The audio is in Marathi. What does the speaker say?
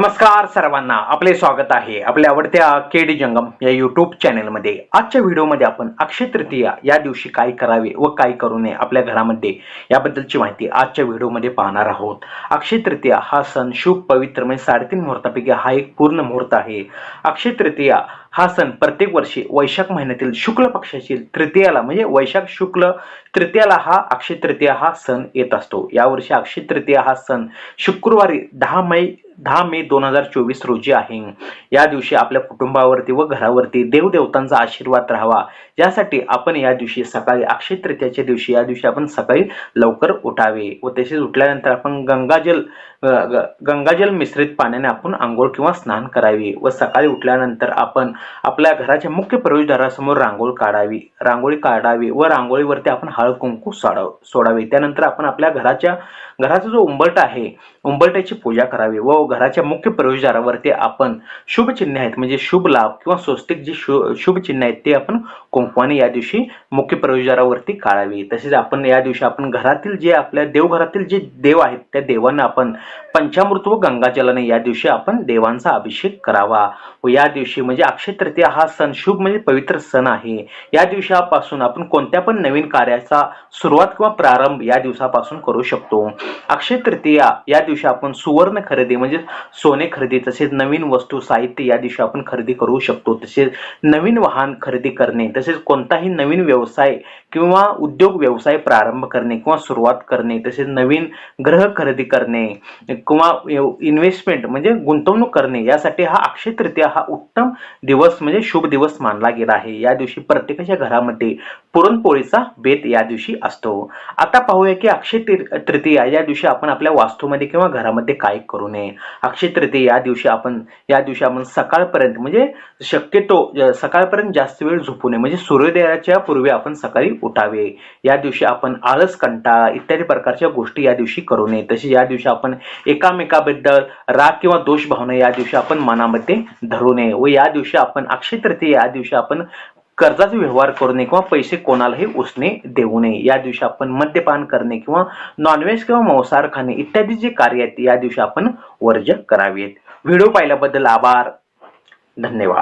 नमस्कार सर्वांना आपले स्वागत आहे आपल्या आवडत्या केडी जंगम या युट्यूब चॅनलमध्ये आजच्या व्हिडिओमध्ये आपण अक्षय तृतीया या दिवशी काय करावे व काय करू नये आपल्या घरामध्ये याबद्दलची माहिती आजच्या व्हिडिओमध्ये पाहणार आहोत. अक्षय तृतीया हा सण शुभ पवित्र म्हणजे साडेतीन मुहूर्तापैकी हा एक पूर्ण मुहूर्त आहे. अक्षय तृतीया हा सण प्रत्येक वर्षी वैशाख महिन्यातील शुक्ल पक्षातील तृतीयाला म्हणजे वैशाख शुक्ल तृतीयाला हा अक्षय तृतीया हा सण येत असतो. यावर्षी अक्षय तृतीया हा सण शुक्रवारी दहा मै दहा मे दोन हजार चोवीस रोजी आहे. या दिवशी आपल्या कुटुंबावरती व घरावरती देवदेवतांचा आशीर्वाद राहावा. यासाठी आपण या दिवशी सकाळी अक्षय तृतीयाच्या दिवशी या दिवशी आपण सकाळी लवकर उठावे व तसेच उठल्यानंतर आपण गंगाजल ग- गंगाजल मिश्रित पाण्याने आपण आंघोळ किंवा स्नान करावे व सकाळी उठल्यानंतर आपण आपल्या घराच्या मुख्य प्रवेशद्वारासमोर रांगोळ काढावी. रांगोळी काढावी व रांगोळीवरती आपण हळद कुंकू सोडाव सोडावे. त्यानंतर आपण आपल्या घराच्या घराचा जो उंबरट आहे उंबरट्याची पूजा करावी व घराच्या मुख्य प्रवेशद्वारावरती आपण शुभ चिन्ह आहेत. म्हणजे शुभ लाभ किंवा स्वस्तिक जी शु शुभ चिन्ह आहेत ते आपण कुंकवाने या दिवशी मुख्य प्रवेशद्वारावरती काढावी. तसेच आपण या दिवशी आपण घरातील जे आपल्या देवघरातील जे देव आहेत त्या देवांना आपण पंचामृत व गंगाजलाने या दिवशी आपण देवांचा अभिषेक करावा. व या दिवशी म्हणजे अक्षय तृतीया हा सण शुभ म्हणजे पवित्र सण आहे. या दिवसापासून आपण कोणत्या पण नवीन कार्याचा सुरुवात किंवा प्रारंभ या दिवसापासून करू शकतो. अक्षय तृतीया या दिवशी आपण सुवर्ण खरेदी म्हणजे सोने खरेदी तसेच नवीन वस्तू साहित्य या दिवशी आपण खरेदी करू शकतो. तसेच नवीन वाहन खरेदी करणे तसेच कोणताही नवीन व्यवसाय किंवा उद्योग व्यवसाय प्रारंभ करणे किंवा सुरुवात करणे तसेच नवीन ग्रह खरेदी करणे किंवा इन्व्हेस्टमेंट म्हणजे गुंतवणूक करणे यासाठी हा अक्षय तृतीया हा उत्तम दिवस म्हणजे शुभ दिवस मानला गेला आहे. या दिवशी प्रत्येकाच्या घरामध्ये पुरणपोळीचा बेत या दिवशी असतो. आता पाहूया की अक्षय तृतीया या दिवशी आपण आपल्या वास्तूमध्ये किंवा घरामध्ये काय करू नये. अक्षय तृतीय या दिवशी आपण या दिवशी आपण सकाळपर्यंत म्हणजे शक्यतो सकाळपर्यंत जास्त वेळ झोपू नये. म्हणजे सूर्योदयाच्या पूर्वी आपण सकाळी उठावे. या दिवशी आपण आळस कंटाळा इत्यादी प्रकारच्या गोष्टी या दिवशी करू नये. तसेच या दिवशी आपण एकामेकाबद्दल राग किंवा दोष भावना या दिवशी आपण मनामध्ये धरू नये व या दिवशी आपण अक्षय तृतीय या दिवशी आपण कर्जाचे व्यवहार करू नये किंवा पैसे कोणालाही उसने देऊ नये. या दिवशी आपण मद्यपान करणे किंवा नॉनव्हेज किंवा मांसाहार खाणे इत्यादी जे कार्य आहेत या दिवशी आपण वर्ज करावेत. व्हिडिओ पाहिल्याबद्दल आभार. धन्यवाद.